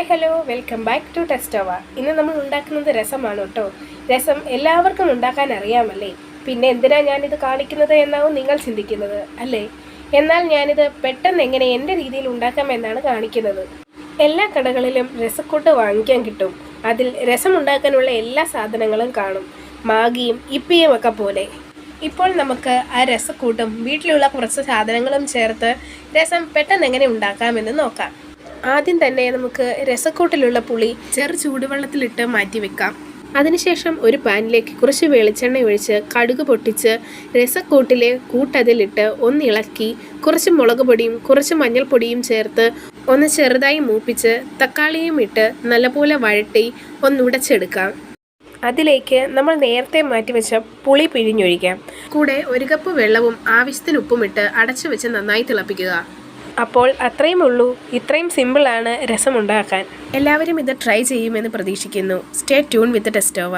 Hi hello. Welcome back to Testova. ഇന്ന് നമ്മൾ ഉണ്ടാക്കുന്നത് രസമാണ് കേട്ടോ. രസം എല്ലാവർക്കും ഉണ്ടാക്കാൻ അറിയാമല്ലേ? പിന്നെ എന്തിനാ ഞാനിത് കാണിക്കുന്നത് എന്നാവും നിങ്ങൾ ചിന്തിക്കുന്നത് അല്ലേ? എന്നാൽ ഞാനിത് പെട്ടെന്ന് എങ്ങനെ എന്റെ രീതിയിൽ ഉണ്ടാക്കാമെന്നാണ് കാണിക്കുന്നത്. എല്ലാ കടകളിലും രസക്കൂട്ട് വാങ്ങിക്കാൻ കിട്ടും. അതിൽ രസം ഉണ്ടാക്കാനുള്ള എല്ലാ സാധനങ്ങളും കാണും. മാഗിയും ഇപ്പിയും ഒക്കെ പോലെ. ഇപ്പോൾ നമുക്ക് ആ രസക്കൂട്ടും വീട്ടിലുള്ള കുറച്ച് സാധനങ്ങളും ചേർത്ത് രസം പെട്ടെന്ന് എങ്ങനെ ഉണ്ടാക്കാമെന്ന് നോക്കാം. ആദ്യം തന്നെ നമുക്ക് രസക്കൂട്ടിലുള്ള പുളി ചെറു ചൂടുവെള്ളത്തിലിട്ട് മാറ്റി വെക്കാം. അതിനുശേഷം ഒരു പാനിലേക്ക് കുറച്ച് വെളിച്ചെണ്ണ ഒഴിച്ച് കടുക് പൊട്ടിച്ച് രസക്കൂട്ടിലെ കൂട്ടതിലിട്ട് ഒന്നിളക്കി കുറച്ച് മുളക് പൊടിയും കുറച്ച് മഞ്ഞൾപ്പൊടിയും ചേർത്ത് ഒന്ന് ചെറുതായി മൂപ്പിച്ച് തക്കാളിയും ഇട്ട് നല്ലപോലെ വഴട്ടി ഒന്ന് ഉടച്ചെടുക്കാം. അതിലേക്ക് നമ്മൾ നേരത്തെ മാറ്റിവെച്ച പുളി പിഴിഞ്ഞൊഴിക്കാം. കൂടെ ഒരു കപ്പ് വെള്ളവും ആവശ്യത്തിന് ഉപ്പുമിട്ട് അടച്ചു വെച്ച് നന്നായി തിളപ്പിക്കുക. അപ്പോൾ അത്രയും ഉള്ളൂ. ഇത്രയും സിമ്പിളാണ് രസം ഉണ്ടാക്കാൻ എല്ലാവരും ഇത് ട്രൈ ചെയ്യുമെന്ന് പ്രതീക്ഷിക്കുന്നു. സ്റ്റേ ട്യൂൺ വിത്ത് ടെസ്റ്റോവ